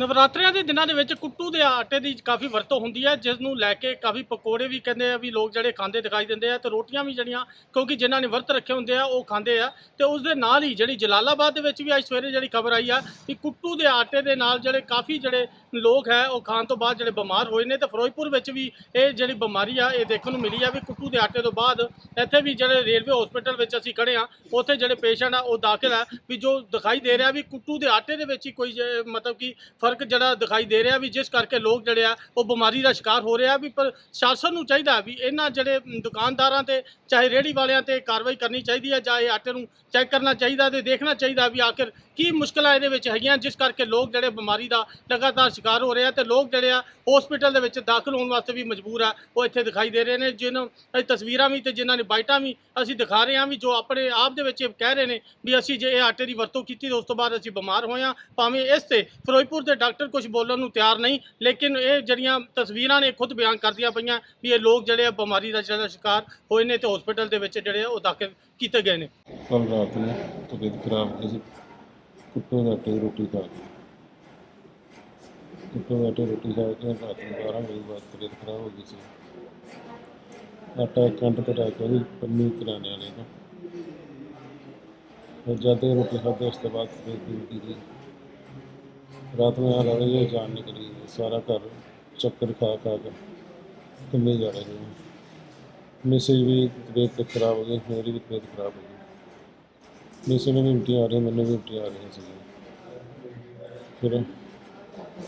ਨਵਰਾਤਰਿਆਂ ਦੇ ਦਿਨਾਂ ਦੇ ਵਿੱਚ ਕੁੱਟੂ ਦੇ ਆਟੇ ਦੀ ਕਾਫੀ ਵਰਤੋਂ ਹੁੰਦੀ ਹੈ ਜਿਸ ਨੂੰ ਲੈ ਕੇ ਕਾਫੀ ਪਕੌੜੇ ਵੀ ਕਹਿੰਦੇ ਆ ਵੀ ਲੋਕ ਜਿਹੜੇ ਖਾਂਦੇ ਦਿਖਾਈ ਦਿੰਦੇ ਆ ਤੇ ਰੋਟੀਆਂ ਵੀ ਜਿਹੜੀਆਂ, ਕਿਉਂਕਿ ਜਿਨ੍ਹਾਂ ਨੇ ਵਰਤ ਰੱਖੇ ਹੁੰਦੇ ਆ, ਉਹ ਖਾਂਦੇ ਆ ਤੇ ਉਸ ਦੇ ਨਾਲ ਹੀ ਜਿਹੜੀ ਜਲਾਲਾਬਾਦ ਦੇ ਵਿੱਚ ਵੀ ਅੱਜ ਸਵੇਰੇ ਜਿਹੜੀ ਖਬਰ ਆਈ ਆ ਕਿ ਕੁੱਟੂ ਦੇ ਆਟੇ ਦੇ ਨਾਲ ਜਿਹੜੇ ਕਾਫੀ ਜਿਹੜੇ ਲੋਕ ਹੈ, ਉਹ ਖਾਣ ਤੋਂ ਬਾਅਦ ਜਿਹੜੇ ਬਿਮਾਰ ਹੋਏ ਨੇ ਤੇ ਫਿਰੋਜ਼ਪੁਰ ਵਿੱਚ ਵੀ ਇਹ ਜਿਹੜੀ ਬਿਮਾਰੀ ਆ, ਇਹ ਦੇਖਣ ਨੂੰ ਮਿਲੀ ਆ ਵੀ ਕੁੱਟੂ ਦੇ ਆਟੇ ਤੋਂ ਬਾਅਦ ਇੱਥੇ ਵੀ ਜਿਹੜੇ ਰੇਲਵੇ ਹਸਪੀਟਲ ਵਿੱਚ ਅਸੀਂ ਖੜੇ ਆ, ਉੱਥੇ ਜਿਹੜੇ ਪੇਸ਼ੈਂਟ ਆ, ਉਹ ਦਾਖਲ ਆ ਵੀ ਜੋ ਦਿਖਾਈ ਦੇ ਰਿਹਾ ਵੀ ਕੁੱਟੂ ਦੇ ਆਟੇ ਦੇ ਵਿੱਚ ਹੀ ਕੋਈ ਜੇ- ਮਤਲਬ ਕਿ ਫ਼ਰਕ ਜਿਹੜਾ ਦਿਖਾਈ ਦੇ ਰਿਹਾ ਵੀ ਜਿਸ ਕਰਕੇ ਲੋਕ ਜਿਹੜੇ ਆ ਉਹ ਬਿਮਾਰੀ ਦਾ ਸ਼ਿਕਾਰ ਹੋ ਰਿਹਾ ਵੀ ਪਰ ਸ਼ਾਸਨ ਨੂੰ ਚਾਹੀਦਾ ਵੀ ਇਹਨਾਂ ਜਿਹੜੇ ਦੁਕਾਨਦਾਰਾਂ ਤੇ ਚਾਹੇ ਰੇਹੜੀ ਵਾਲਿਆਂ ਤੇ ਕਾਰਵਾਈ ਕਰਨੀ ਚਾਹੀਦੀ ਹੈ ਜਾਂ ਇਹ ਆਟੇ ਨੂੰ ਚੈੱਕ ਕਰਨਾ ਚਾਹੀਦਾ ਤੇ ਦੇਖਣਾ ਚਾਹੀਦਾ ਵੀ ਆਖਿਰ ਕੀ ਮੁਸ਼ਕਲਾਂ ਇਹਦੇ ਵਿੱਚ ਹੈਗੀਆਂ ਜਿਸ ਕਰਕੇ ਲੋਕ ਜਿਹੜੇ ਬਿਮਾਰੀ ਦਾ ਲਗਾਤਾਰ ਸ਼ਿਕਾਰ ਹੋ ਰਹੇ ਆ ਤੇ ਲੋਕ ਜਿਹੜੇ ਆ ਹਸਪੀਟਲ ਦੇ ਵਿੱਚ ਦਾਖਲ ਹੋਣ ਵਾਸਤੇ ਵੀ ਮਜਬੂਰ ਆ, ਉਹ ਇੱਥੇ ਦਿਖਾਈ ਦੇ ਰਹੇ ਨੇ ਜਿਨ੍ਹਾਂ ਇਹ ਤਸਵੀਰਾਂ ਵੀ ਤੇ ਜਿਨ੍ਹਾਂ ਨੇ ਬਾਈਟਾਂ ਵੀ ਅਸੀਂ ਦਿਖਾ ਰਹੇ ਹਾਂ ਵੀ ਜੋ ਆਪਣੇ ਆਪ ਦੇ ਵਿੱਚ ਇਹ ਕਹਿ ਰਹੇ ਨੇ ਵੀ ਅਸੀਂ ਜੇ ਇਹ ਆਟੇ ਦੀ ਵਰਤੋਂ ਕੀਤੀ ਤੇ ਉਸ ਤੋਂ ਬਾਅਦ ਅਸੀਂ ਬਿਮਾਰ ਹੋਏ ਹਾਂ, ਭਾਵੇਂ ਇਸ ਤੇ ਫਿਰੋਜ਼ਪੁਰ ਦੇ ਡਾਕਟਰ ਕੁਝ ਬੋਲਣ ਨੂੰ ਤਿਆਰ ਨਹੀਂ, ਲੇਕਿਨ ਇਹ ਜਿਹੜੀਆਂ ਤਸਵੀਰਾਂ ਨੇ ਖੁਦ ਬਿਆਨ ਕਰਦੀਆਂ ਪਈਆਂ ਵੀ ਇਹ ਲੋਕ ਜਿਹੜੇ ਆ ਬਿਮਾਰੀ ਦਾ ਜਿਹੜਾ ਸ਼ਿਕਾਰ ਹੋਏ ਨੇ ਤੇ ਹਸਪੀਟਲ ਦੇ ਵਿੱਚ ਜਿਹੜੇ ਆ ਉਹ ਦਾਖਲ ਕੀਤੇ ਗਏ ਨੇ। ਕੱਲ ਰਾਤ ਨੂੰ ਤਬੀਅਤ ਖਰਾਬ ਹੋ ਗਈ ਸੀ। ਕੁੱਟੋ ਦਾ ਆਟੇ ਰੋਟੀ ਖਾ ਕੇ। ਕੁੱਟੋ ਦਾ ਆਟੇ ਰੋਟੀ ਖਾ ਕੇ ਰਾਤ ਨੂੰ 12 ਵਜੇ ਬਾਅਦ ਤਬੀਅਤ ਖਰਾਬ ਹੋ ਗਈ ਸੀ। ਆਟਾ ਇੱਕ ਘੰਟੇ ਕੇ ਵੀ ਪੰਨੀ ਕਰਾਣੇ ਵਾਲੇ ਤੋਂ। ਜਦ ਰੋਟੀ ਖਾਧੀ, ਉਸ ਤੋਂ ਬਾਅਦ ਤਬੀਅਤ ਦੀ ਦੀ ਰਾਤ ਨੂੰ ਆ ਰਹੇ ਇਹ ਜਾਨ ਨਿਕਲੀ, ਸਾਰਾ ਘਰ ਚੱਕਰ ਖਾ ਖਾ ਕੇ ਕੰਮੇ ਜਾ ਰਹੇ ਨੇ ਮੈਸੇਜ ਵੀ ਤਬੀਅਤ ਖਰਾਬ ਹੋ ਗਈ, ਮੇਰੀ ਵੀ ਤਬੀਅਤ ਖਰਾਬ ਹੋ ਗਈ। ਮੈਸੇਜ ਨੂੰ ਵੀ ਉਲਟੀਆਂ ਆ ਰਹੀਆਂ, ਮੈਨੂੰ ਵੀ ਉਲਟੀਆਂ ਆ ਰਹੀਆਂ ਸੀ। ਫਿਰ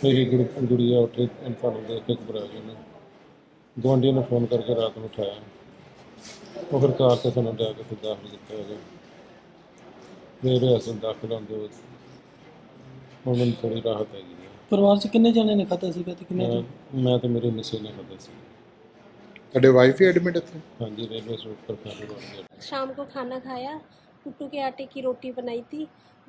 ਮੇਰੀ ਗੁੜ- ਗੁੜੀਆ ਉੱਠੇ ਇਨਸਾਨ ਦੇ ਦੇਖ ਕੇ ਘਬਰਾ ਗਈ ਨੇ ਗੁਆਂਢੀਆਂ ਨੇ ਫੋਨ ਕਰਕੇ ਰਾਤ ਨੂੰ ਉਠਾਇਆ। ਉਹ ਫਿਰ ਕਾਰ ਤੇ ਸਾਨੂੰ ਲੈ ਕੇ ਫਿਰ ਦਾਖਲ ਕੀਤਾ ਹੈਗਾ ਮੇਰੇ ਹਸਨ ਦਾਖਲ ਹੁੰਦੇ ਹੋਏ ਹੁਣ ਮੈਨੂੰ ਥੋੜੀ ਰਾਹਤ ਹੈਗੀ ਹੈ ਪਰਿਵਾਰ ਚ ਕਿੰਨੇ ਜਣੇ ਨੇ ਖਾਧਾ ਸੀਗਾ ਤੇ ਕਿੰਨੇ ਮੈਂ ਮੈਂ ਤੇ ਮੇਰੇ ਮਿਸੇ ਨੇ ਖਾਧਾ ਸੀ ਤੁਹਾਡੇ ਵਾਈਫ ਹੀ ਐਡਮਿਟ ਇੱਥੇ ਹਾਂਜੀ ਰੇਲਵੇ ਸਟੇਸ਼ਨ ਪਰ ਖਾਣੇ ਵਾਲੇ शाम को खाना खाया कुट्टू के आटे की रोटी बनाई थी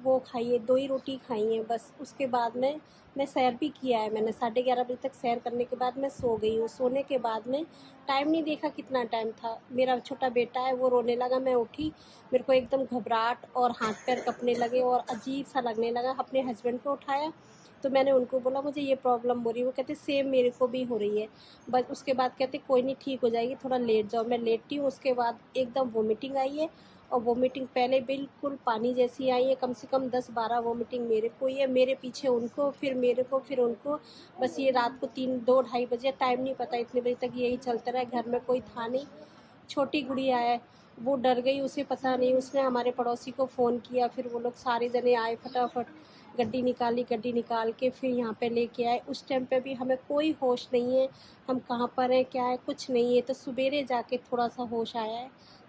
वो खाई है, दो ही रोटी खाई है, बस उसके बाद में मैं सैर भी किया है मैंने। साढ़े ग्यारह बजे तक सैर करने के बाद मैं सो गई हूँ। सोने के बाद में टाइम नहीं देखा कितना टाइम था। मेरा छोटा बेटा है, वो रोने लगा, मैं उठी, मेरे को एकदम घबराहट और हाथ पैर कपने लगे और अजीब सा लगने लगा। अपने हस्बैंड को उठाया तो मैंने उनको बोला, मुझे ये प्रॉब्लम हो रही है। वो कहते सेम मेरे को भी हो रही है। बस उसके बाद कहते, कोई नहीं, ठीक हो जाएगी, थोड़ा लेट जाओ। मैं लेटती हूँ, उसके बाद एकदम वोमिटिंग आई है और वोमिटिंग पहले बिल्कुल पानी जैसी आई है, कम से कम दस बारह वोमिटिंग मेरे को ही है, मेरे पीछे उनको, फिर मेरे को, फिर उनको। बस ये रात को तीन, दो, ढाई बजे टाइम नहीं पता इतने बजे तक यही चलता रहा, घर में कोई था नहीं। छोटी गुड़िया है, वो डर गई, उसे पता नहीं, उसने हमारे पड़ोसी को फ़ोन किया, फिर वो लोग सारे जने आए फटाफट, गड्डी निकाली, गड्डी निकाल के फिर यहाँ पे लेके आए। उस टाइम पे भी हमें कोई होश नहीं है, हम कहाँ पर हैं, क्या है, कुछ नहीं है तो सवेरे जाके थोड़ा सा होश आया है।